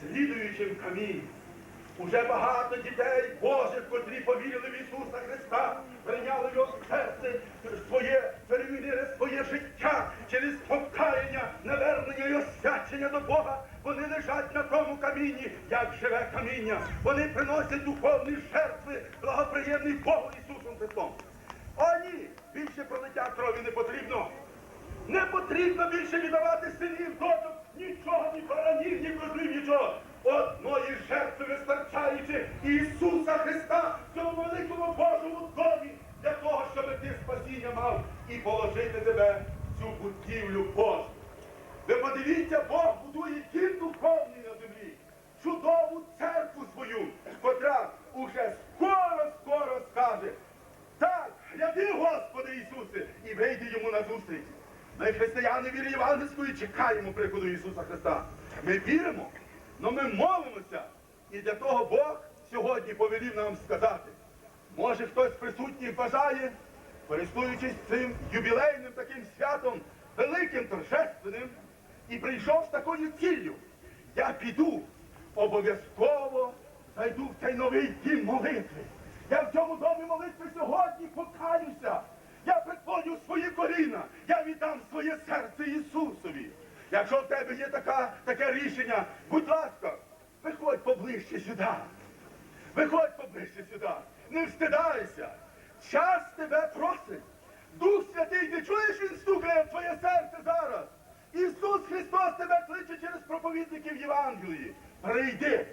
слідуючим камінь. Уже багато дітей Божих, котрі повірили в Ісуса Христа, прийняли його серце своє, перемінили своє життя через покаяння, навернення і освячення до Бога. Вони лежать на тому камінні, як живе каміння. Вони приносять духовні жертви, благоприємний Богу Ісусом Христом. О, ні! Більше пролиття крові не потрібно. Не потрібно більше віддавати синів, дочок, нічого, ні баранів, ні козлів, нічого. Одної жертви вистачаючи Ісуса Христа в цьому великому Божому домі для того, щоб ти спасіння мав і положити тебе в цю будівлю Божу. Ви подивіться, Бог будує дім духовний на землі, чудову церкву свою, котра уже скоро-скоро скаже, так, гляди, Господи Ісусе, і вийди йому на зустріч. Ми, християни віри Євангельської, чекаємо приходу Ісуса Христа. Ми віримо, але ми молимося. І для того Бог сьогодні повелів нам сказати. Може хтось з присутніх бажає, користуючись цим юбілейним таким святом, великим торжественним, і прийшов з такою ціллю. Я піду, обов'язково зайду в цей новий дім молитви. Я в цьому домі молитви сьогодні покаюся. Я приклоню свої коліна, я віддам своє серце Ісусові. Якщо в тебе є така, таке рішення, будь ласка, виходь поближче сюди. Виходь поближче сюди. Не встидайся. Час тебе просить. Дух Святий, ти чуєш, він стукає в твоє серце зараз. Ісус Христос тебе кличе через проповідників Євангелії. Прийди.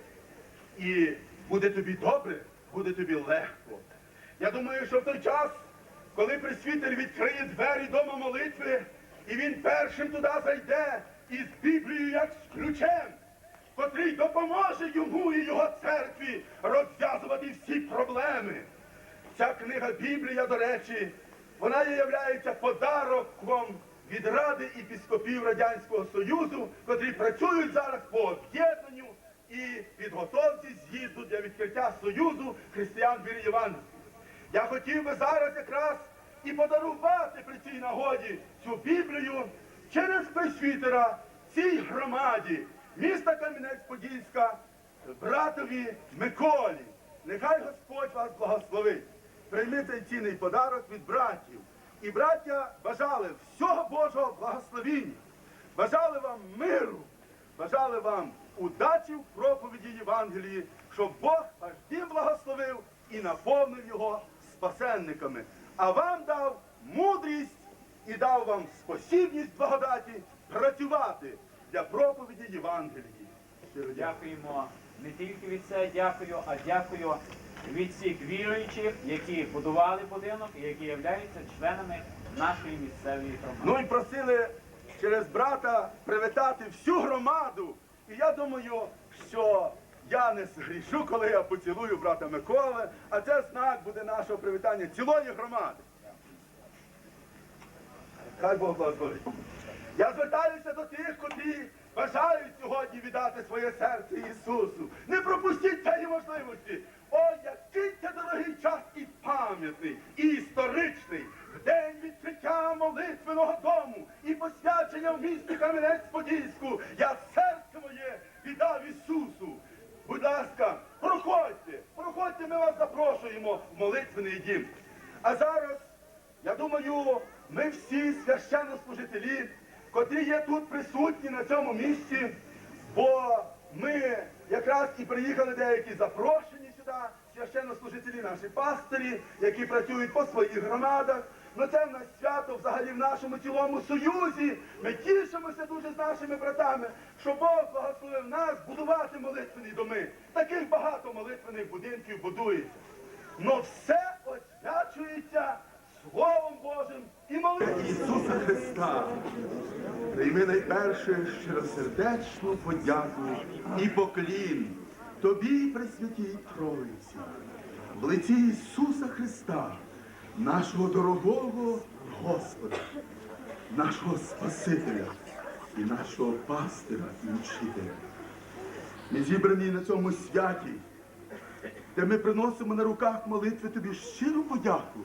І буде тобі добре, буде тобі легко. Я думаю, що в той час, коли присвітер відкриє двері дома молитви, і він першим туди зайде із Біблією як з ключем, котрий допоможе йому і його церкві розв'язувати всі проблеми. Ця книга Біблія, до речі, вона є подароком від Ради епіскопів Радянського Союзу, котрі працюють зараз по об'єднанню і підготовці з'їзду для відкриття Союзу християн віри. Я хотів би зараз якраз і подарувати при цій нагоді цю Біблію через пресвітера цій громаді міста Кам'янець-Подільська, братові Миколі. Нехай Господь вас благословить. Прийми цей цінний подарок від братів. І браття бажали всього Божого благословіння, бажали вам миру, бажали вам удачі в проповіді Євангелії, щоб Бог аж дім благословив і наповнив його спасенниками. А вам дав мудрість і дав вам спосібність благодаті працювати для проповіді Євангелії. Дякуємо не тільки від себе, дякую, а дякую від всіх віруючих, які будували будинок і які являються членами нашої місцевої громади. Ну і просили через брата привітати всю громаду. І я думаю, що я не згрішу, коли я поцілую брата Миколи, а це знак буде нашого привітання цілої громади. Хай Бог благословить. Я звертаюся до тих, котрі бажають сьогодні віддати своє серце Ісусу. Не пропустіть цієї можливості. О, який це дорогий час і пам'ятний, і історичний. День відкриття молитвеного дому і посвячення в місті Кам'янець-Подільську. Я серце моє віддав Ісусу. Будь ласка, проходьте, проходьте, ми вас запрошуємо в молитвений дім. А зараз я думаю, ми всі священнослужителі, котрі є тут присутні на цьому місці, бо ми якраз і приїхали деякі запрошені сюди, священнослужителі, наші пастирі, які працюють по своїх громадах. Ну це в нас свято взагалі в нашому цілому союзі. Ми тішимося дуже з нашими братами, що Бог благословив нас будувати молитвені доми. Таких багато молитвених будинків будується. Но все освячується Словом Божим і молитвою Ісуса Христа. Прийми найперше щиросердечну подяку і поклін тобі, Пресвятій Троїці, в лиці Ісуса Христа, нашого дорогого Господа, нашого Спасителя і нашого пастира і учителя. Ми зібрані на цьому святі, де ми приносимо на руках молитви тобі щиру подяку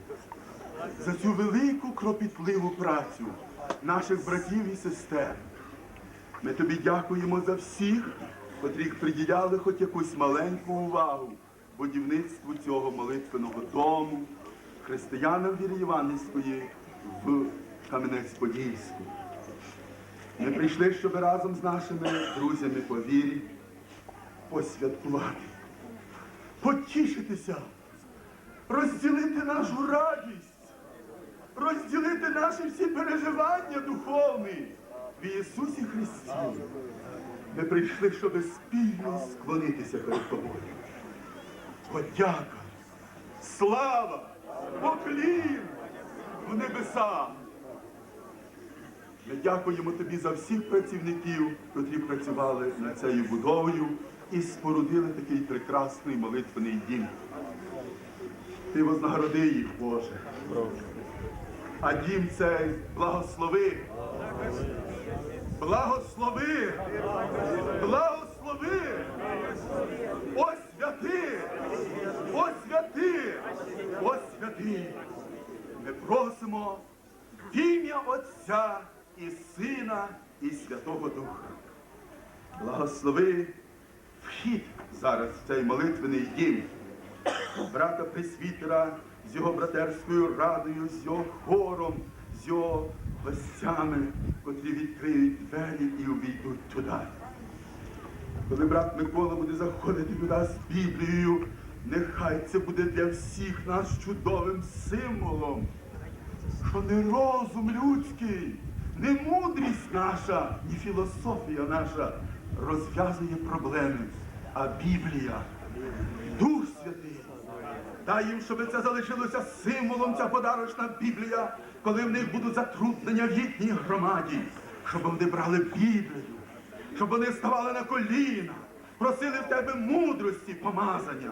за цю велику кропітливу працю наших братів і сестер. Ми тобі дякуємо за всіх, котрі приділяли хоч якусь маленьку увагу будівництву цього молитвеного дому, християнам віри Іванівської в Кам'янець-Подільську. Ми прийшли, щоб разом з нашими друзями по вірі посвяткувати, потішитися, розділити нашу радість, розділити наші всі переживання духовні в Ісусі Христі. Ми прийшли, щоб спільно склонитися перед тобою. Подяка, слава, поклін в небесах. Ми дякуємо тобі за всіх працівників, котрі працювали над цією будовою і спорудили такий прекрасний молитвений дім. Ти вознагороди їх, Боже. А дім цей. Благослови. Благослови. Освяти. Освяти. Освяти. Ми просимо в ім'я Отця і Сина, і Святого Духа. Благослови вхід зараз в цей молитвений дім. Брата Пресвітера з його братерською радою, з його хором, з його гостями, котрі відкриють двері і увійдуть туди. Коли брат Микола буде заходити туди з Біблією, нехай це буде для всіх нас чудовим символом що не розум людський, не мудрість наша, ні філософія наша розв'язує проблеми, а Біблія, Дух Святий. Дай їм, щоб це залишилося символом, ця подарочна Біблія, коли в них будуть затруднення в їхній громаді, щоб вони брали Біблію, щоб вони ставали на коліна, просили в тебе мудрості, помазання.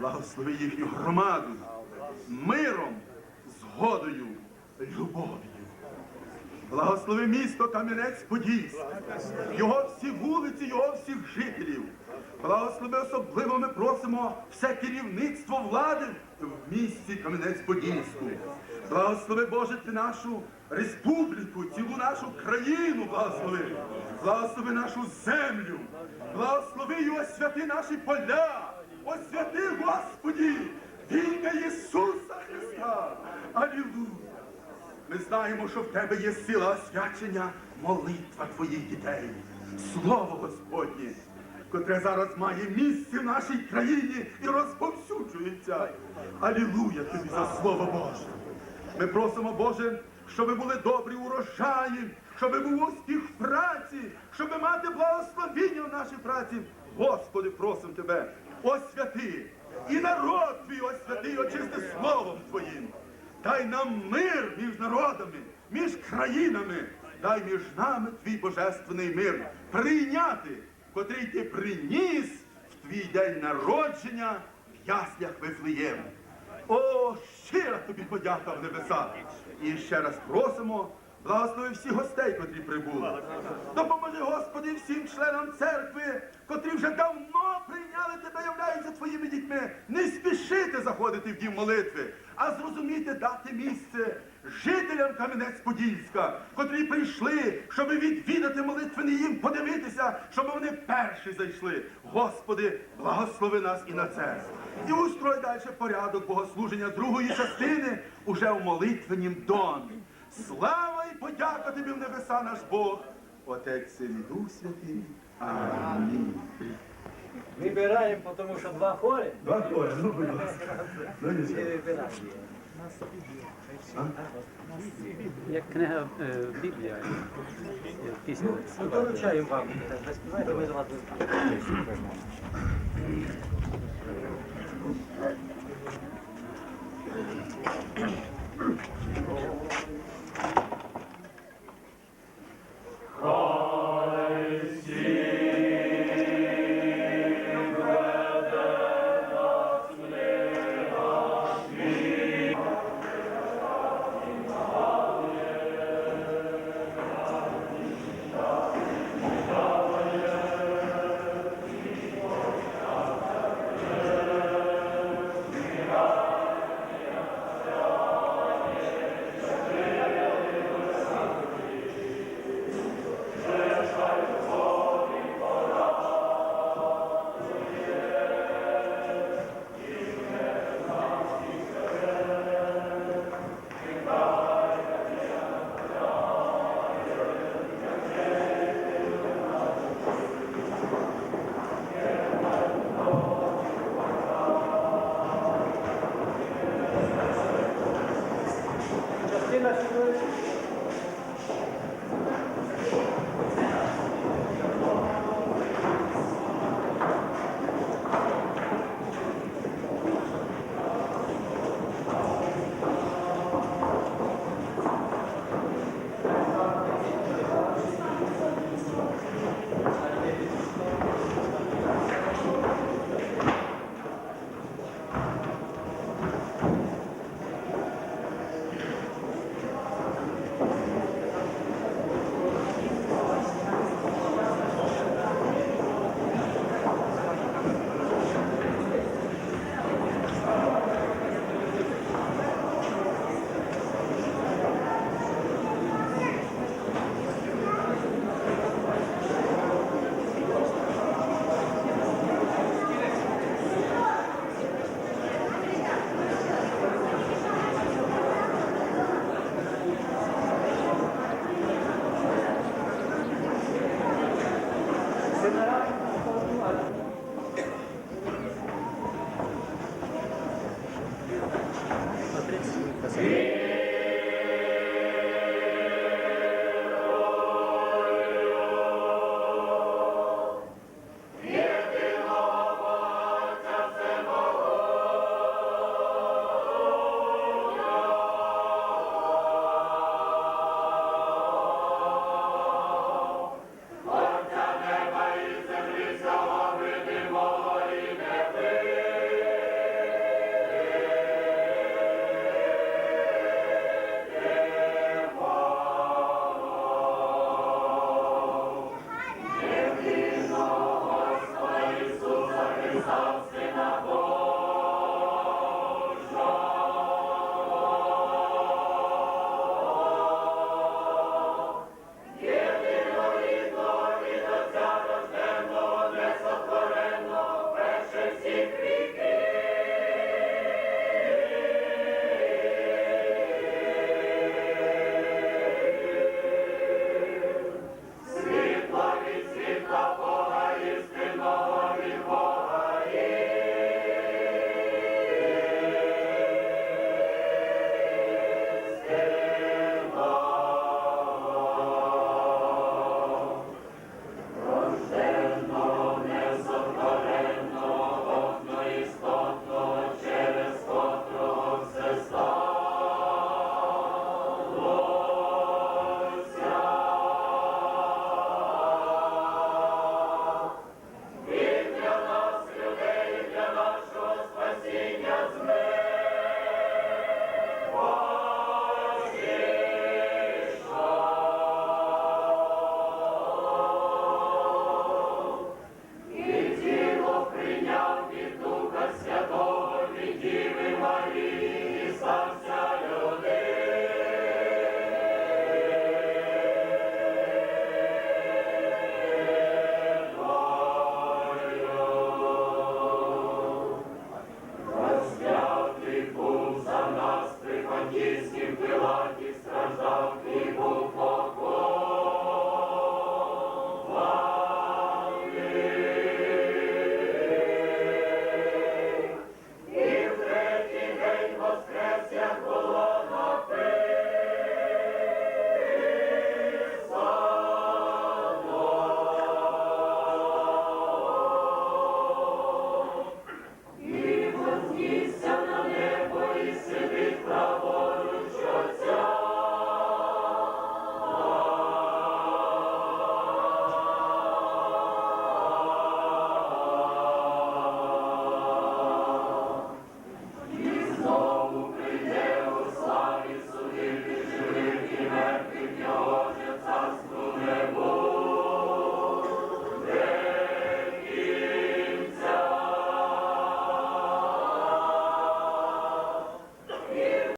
Благослови їхню громаду миром, згодою, любов'ю. Благослови місто Кам'янець-Подільськ, його всі вулиці, його всіх жителів. Благослови особливо ми просимо все керівництво влади в місті Кам'янець-Подільську. Благослови Боже ти нашу республіку, цілу нашу країну, благослови. Благослови нашу землю. Благослови і освяти наші поля. Освяти, Господі, в ім'я Ісуса Христа. Алілуя. Ми знаємо, що в тебе є сила освячення, молитва твоїх дітей, слово Господнє, котре зараз має місце в нашій країні і розповсюджується. Алілуя тобі за слово Боже. Ми просимо, Боже, щоб були добрі урожаї, щоб був успіх в праці, щоб мати благословіння в нашій праці. Господи, просимо тебе, освяти і народ твій освяти, очисти словом Твоїм. Дай нам мир між народами, між країнами. Дай між нами твій божественний мир прийняти, котрий ти приніс в твій день народження в яслях Вифлеєму. О, щира тобі подяка в небесах. І ще раз просимо, благослови всіх гостей, котрі прибули. Допоможи, Господи, всім членам церкви, котрі вже давно прийняли тебе, являються твоїми дітьми. Не спішити заходити в дім молитви, а зрозуміти дати місце жителям Кам'янець-Подільська, котрі прийшли, щоб відвідати молитвений їм, подивитися, щоб вони перші зайшли. Господи, благослови нас і на це. І устрой далі порядок богослуження другої частини уже в молитвенім домі. Слава і подяка тобі в небеса наш Бог, Отець Син і Дух Святий. Амінь. Вибираємо, тому що два хори. Два хори, ну будь ласка. Ну, нічого. Як книга е, Біблія, е, пісня. Ну, доручаємо вам. Ви ми за вас Amen.